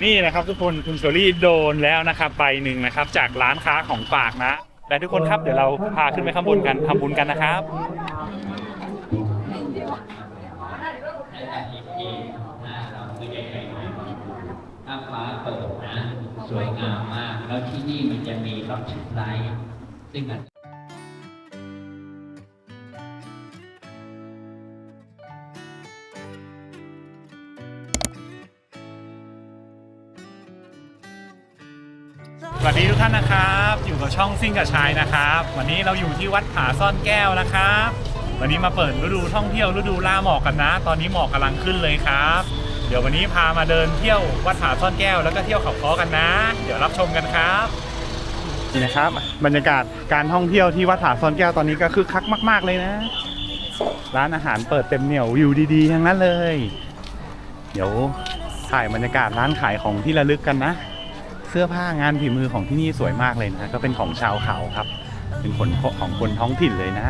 นี่นะครับทุกคนคุณเชอรี่โดนแล้วนะครับใบหนึ่งนะครับ จากร้านค้าของฝากนะและทุกคนครับเดี๋ยวเราพาขึ้นไปข้างบนกันทำบุญกันนะครับถ้าฟ้าเปิดนะ สวยงามมาก แล้วที่นี่มันจะมีล็อบชิปไลท์ซึ่ง วัสดีทุกท่านนะครับ อยู่กับช่องซิ่งกับชายนะครับ วันนี้เราอยู่ที่วัดผาซ่อนแก้วนะครับ วันนี้มาเปิดฤดูท่องเที่ยวฤดูล่าหมอกกันนะ ตอนนี้หมอกกำลังขึ้นเลยครับ เดี๋ยววันนี้พามาเดินเที่ยววัดผาซ่อนแก้วแล้วก็เที่ยวเขาค้อกันนะ เดี๋ยวรับชมกันครับนี่นะครับ บรรยากาศการท่องเที่ยวที่วัดผาซ่อนแก้วตอนนี้ก็คึกคักมาก ๆเลยนะ ร้านอาหารเปิดเต็มเหนียววิวดีๆทั้งนั้นเลย เดี๋ยวถ่ายบรรยากาศร้านขายของที่ระลึกกันนะ เสื้อผ้างานฝีมือของที่นี่สวยมากเลยนะก็เป็นของชาวเขาครับ เป็นคนของคนท้องถิ่นเลยนะ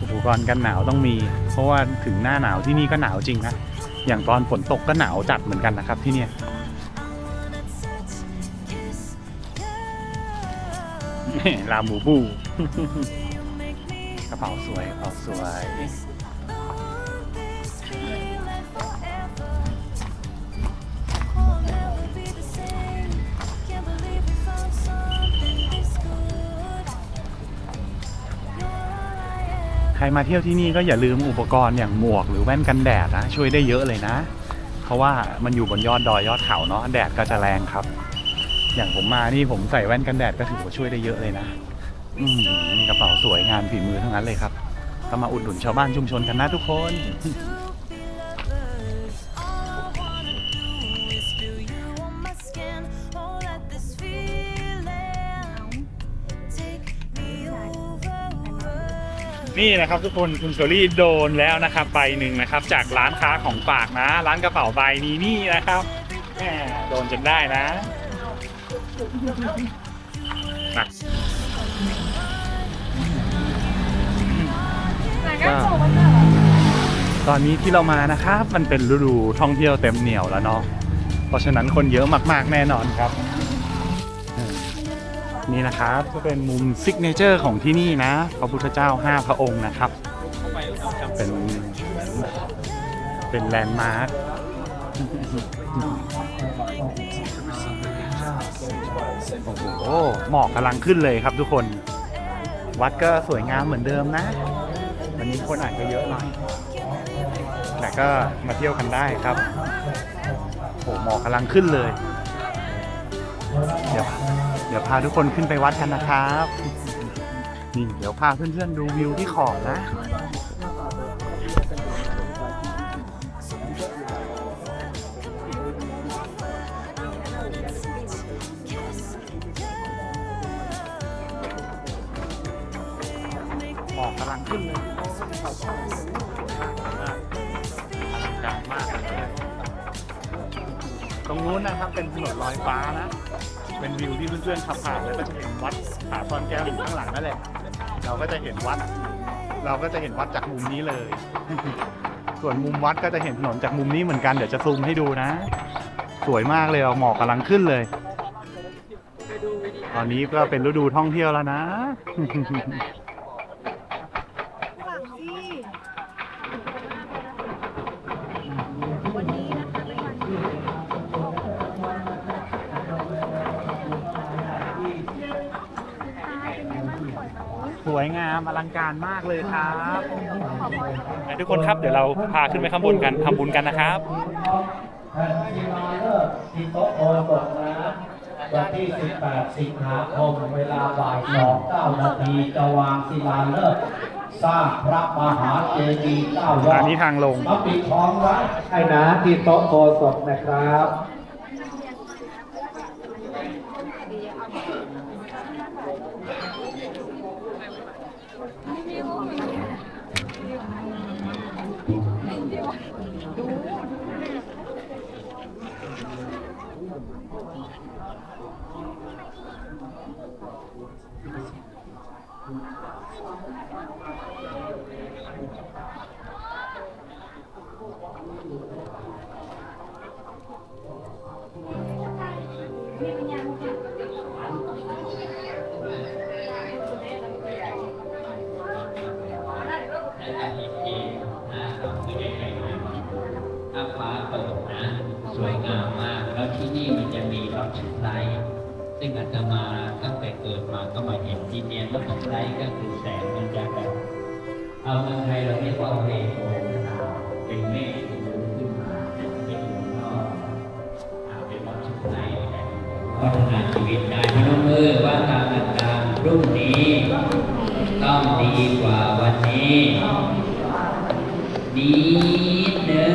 อุปกรณ์กันหนาวต้องมี เพราะว่าถึงหน้าหนาวที่นี่ก็หนาวจริงนะ อย่างตอนฝนตกก็หนาวจัดเหมือนกันนะครับที่เนี่ยลาหมูบูกระเป๋าสวยกระเป๋าสวย ครมาเที่ยวที่นี่ก็อย่าลืมอุปกรณ์อย่างหมวกหรือแว่นกันแดดนะช่วยได้เยอะเลยนะ เพราะว่ามันอยู่บนยอดดอยยอดเขาเนาะแดดก็จะแรงครับ อย่างผมมานี่ผมใส่แว่นกันแดดก็ถือว่าช่วยได้เยอะเลยนะอืมกระเป๋าสวยงานฝีมือทั้งนั้นเลยครับก็มาอุดหนุนชาวบ้านชุมชนกันนะทุกคน นี่นะครับทุกคนคุณเชอรี่โดนแล้วนะครับใบหนึ่งนะครับ จากร้านค้าของฝากนะ ร้านกระเป๋าใบนี้นี่นะครับแหมโดนจนได้นะมาก็ตอนนี้ที่เรามานะครับ มันเป็นฤดูท่องเที่ยวเต็มเหนียวแล้วเนาะเพราะฉะนั้นคนเยอะมากๆแน่นอนครับ นี่นะครับก็เป็นมุมซิกเนเจอร์ของที่นี่นะ พระพุทธเจ้า 5 พระองค์นะครับ เป็นเป็นแลนด์มาร์คโอ้โหหมอกกำลังขึ้นเลยครับทุกคน วัดก็สวยงามเหมือนเดิมนะ วันนี้คนอาจจะเยอะหน่อยแต่ก็มาเที่ยวกันได้ครับโอ้โหหมอกกำลังขึ้นเลย เดี๋ยว เดี๋ยวพาทุกคนขึ้นไปวัดกันนะครับนี่เดี๋ยวพาเพื่อนๆดูวิวที่ขอบนะหมอกกำลังขึ้นเลยอลังการมาก ตรงนู้นนะครับเป็นถนนลอยฟ้านะ เป็นวิวที่เพื่อนๆขับผ่านแล้วก็จะเห็นวัดผาซ่อนแก้วอยู่ข้างหลังนั่นแหละ เราก็จะเห็นวัด เราก็จะเห็นวัดจากมุมนี้เลย ส่วนมุมวัดก็จะเห็นถนนจากมุมนี้เหมือนกันเดี๋ยวจะซูมให้ดูนะ สวยมากเลยอะหมอกกำลังขึ้นเลย ตอนนี้ก็เป็นฤดูท่องเที่ยวแล้วนะ ส วยงามอลังการมากเลยครับ ทุกคนครับเดี๋ยวเราพาขึ้นไปข้างบนกันทำบุญกันนะครับแผ่นศิลาฤกษ์ที่โต๊ะโอสถนะวันที่ 18 สิงหาคมเวลาบ่าย2 9นาทีจะวางศิลาฤกษ์สร้างพระมหาเจดีย์เก้ายออัดนนี้ทางลงมาปิดทองไว้ให้นะที่โต๊ะโอสถนะครับ ฟ้าเปิดนะ สวยงามมาก แล้วที่นี่มันจะมีรถชุดไลท์ซึ่งอาตมาตั้งแต่เกิดมาก็มาเห็นที่เนี่ยรถชุดไลท์ก็คือแสงมันจะแบบเอาเมืองไทยเราเรียกว่าเรนโบว์เป็นเมฆที่ดูขึ้นมาเป็นหัวนอกอ่าเป็นรถชุดไลท์แบบพัฒนาชีวิตได้พนมมือว่าตามต่างๆพรุ่งนี้ ต้องดีกว่าวันนี้นิดนึง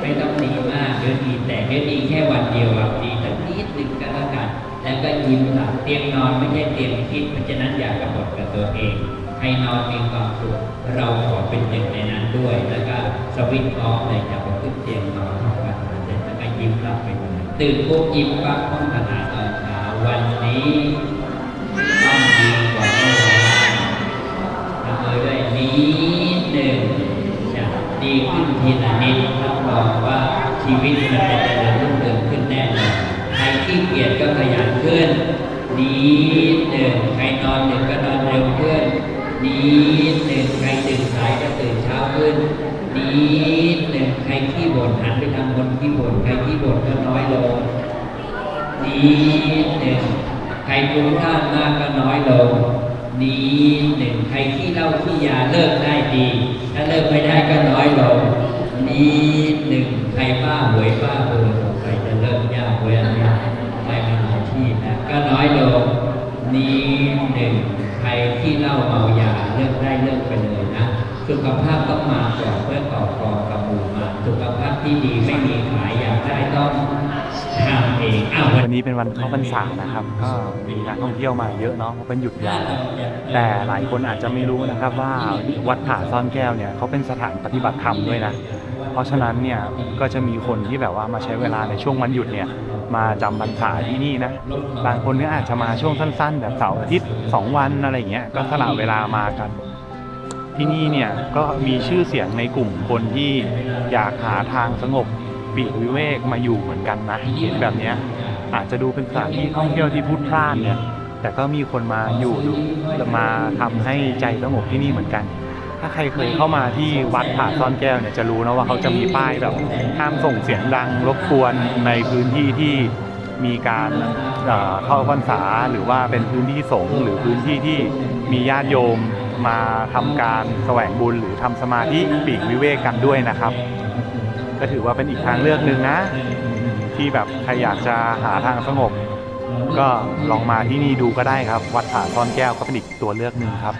ไม่ต้องดีมากเดี๋ยวดีแต่เดี๋ยวดีแค่วันเดียวอะดีสักนิดหนึ่งก็แล้วกัน แล้ว ก็ยิ้มหลับเตียงนอนไม่ใช่เตียงคิดเพราะฉะนั้นอย่ากำหนดกับตัวเองให้นอนมีความสุขเราขอเป็นหนึ่งในนั้นด้วย แล้วก็สวิตช์ออฟเลยจะไปขึ้นเตียงนอนของกันเสร็จแล้วก็ยิ้มหลับไปเลยตื่นปุ๊บยิ้มปั๊บห้องคณะตอนเช้าวันนี้ต้องดีกว่าเมื่อวานทำเลยด้วยนิดหนึ่งจะดีขึ้นทีละนิดรับรองว่าชีวิตมันจะเจริญรุ่งเรืองขึ้นแน่นอนใครขี้เกียจก็ขยัน ขึ้นนิดหนึ่งใครนอนดึกก็นอนเร็วขึ้นนิดหนึ่งใครตื่นสายก็ตื่นเช้าขึ้นนิดหนึ่งใครขี้บ่นหันไปทางคนขี้บ่นใครขี้บ่นก็น้อยลงนิดหนึ่งใครปรุงท่านมากก็น้อยลงนิดหนึ่งใครขี้เหล้าขี้ยาเลิกได้ดี ถ้าเลิกไม่ได้ก็น้อยลงนิดหนึ่งใครบ้าหวยบ้าเบอร์ใครจะเลิกยากเว้ย ก็น้อยลงนิดหนึ่งใครที่เล้าเมายาเลิกได้เลิกไปเลยนะ สุขภาพต้องมาก่อนเพื่อต่อกรกับหมู่มาสุขภาพที่ดีไม่มีขายอยากได้ต้องทำเองอ้าววันวันนี้เป็นวันเข้าพรรษานะครับ ก็มีนักท่องเที่ยวมาเยอะเนาะเพราะเป็นหยุดยาวแต่หลายคนอาจจะไม่รู้นะครับว่าวัดผาซ่อนแก้วเนี่ยเขาเป็นสถานปฏิบัติธรรมด้วยนะ เพราะฉะนั้นเนี่ยก็จะมีคนที่แบบว่ามาใช้เวลาในช่วงวันหยุดเนี่ยมาจำพรรษาที่นี่นะบางคนก็อาจจะมาช่วงสั้น ๆ แบบเสาร์อาทิตย์สองวันอะไรอย่างเงี้ยก็สละเวลามากัน ที่นี่เนี่ยก็มีชื่อเสียงในกลุ่มคนที่อยากหาทางสงบปีกวิเวกมาอยู่เหมือนกันนะเห็นแบบเนี้ยอาจจะดูเป็นสถานที่ท่องเที่ยวที่พลุดพล่านเนี่ยแต่ก็มีคนมาอยู่มาทำให้ใจสงบที่นี่เหมือนกัน ถ้าใครเคยเข้ามาที่วัดผาซ่อนแก้วเนี่ยจะรู้นะว่าเขาจะมีป้ายแบบห้ามส่งเสียงดังรบกวนในพื้นที่ที่มีการเข้าพรรษาหรือว่าเป็นพื้นที่สงฆ์หรือพื้นที่ที่มีญาติโยมมาทำการแสวงบุญหรือทำสมาธิปีกวิเวกกันด้วยนะครับ ก็ถือว่าเป็นอีกทางเลือกหนึ่งนะ ที่แบบใครอยากจะหาทางสงบ ก็ลองมาที่นี่ดูก็ได้ครับ วัดผาซ่อนแก้วก็เป็นอีกตัวเลือกหนึ่งครับ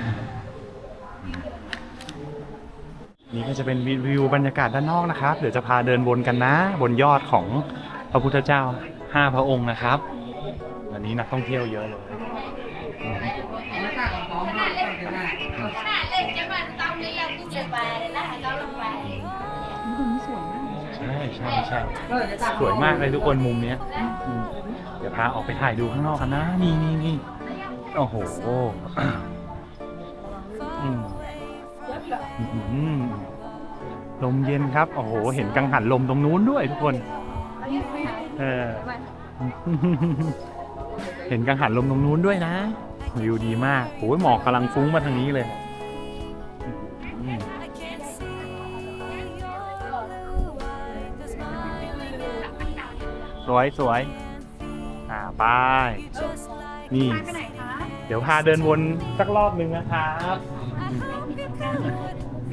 นี่ก็จะเป็นวิวบรรยากาศด้านนอกนะครับ เดี๋ยวจะพาเดินวนกันนะ บนยอดของพระพุทธเจ้าห้าพระองค์นะครับ วันนี้นักท่องเที่ยวเยอะเลยขนาดเล็กจะมาต้องนี้ยังไม่สบายเลยนะเราลงไปใช่ใช่ใช่สวยมากเลยทุกคนมุมเนี้ยอืมเดี๋ยวพาออกไปถ่ายดูข้างนอกกันนะ นี่นี่นี่โอ้โหอืมอืม ลมเย็นครับ โอ้โห เห็นกังหันลมตรงนู้นด้วยทุกคน เออ เห็นกังหันลมตรงนู้นด้วยนะ วิวดีมากโอ้ยหมอกกำลังฟุ้งมาทางนี้เลยสวยสวยอ่าไปนี่ เดี๋ยวพาเดินวนสักรอบหนึ่งนะครับ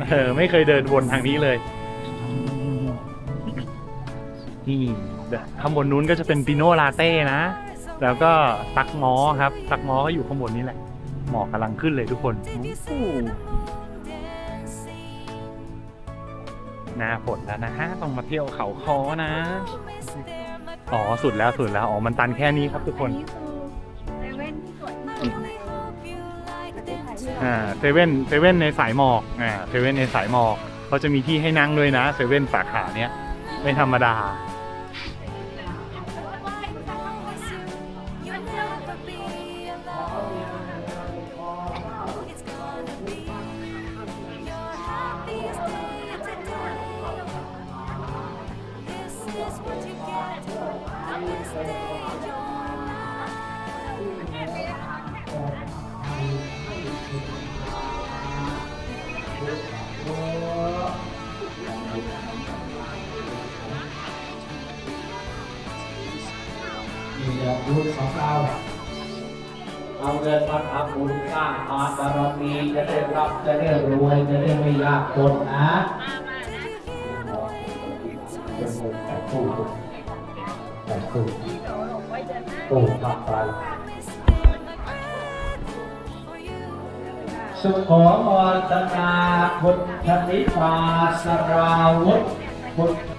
เออไม่เคยเดินวนทางนี้เลย นี่เดี๋ยวข้างบนนู้นก็จะเป็นปิโนลาเต้นะ แล้วก็ตักมอครับ ตักมอก็อยู่ข้างบนนี้แหละ หมอกกำลังขึ้นเลยทุกคนโอ้โหหน้าฝนแล้วนะฮะต้องมาเที่ยวเขาคอนะ อ๋อสุดแล้วสุดแล้ว อ๋อมันตันแค่นี้ครับทุกคน อ่าเซเว่นเซเว่นในสายหมอกอ่าเซเว่นในสายหมอกเขาจะมีที่ให้นั่งด้วยนะเซเว่นสาขาเนี้ยไม่ธรรมดา นี่แหะบุญองเราเอาเงินมาทำบุญสร้างอานบารมีจะได้รับจะได้รวยจะได้ไม่ยากจนนะเป็นเงแต่สู้แต่ตู้ตู้มากไป สุโอมตนาพุทธนิพพานสราวุธพุทธ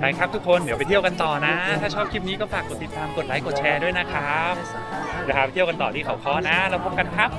ไปครับทุกคนเดี๋ยวไปเที่ยวกันต่อนะ ถ้าชอบคลิปนี้ก็ฝากกดติดตามกดไลค์กดแชร์ด้วยนะครับเดี๋ยวพาไปเที่ยวกันต่อที่เขาค้อนะ แล้วพบกันครับ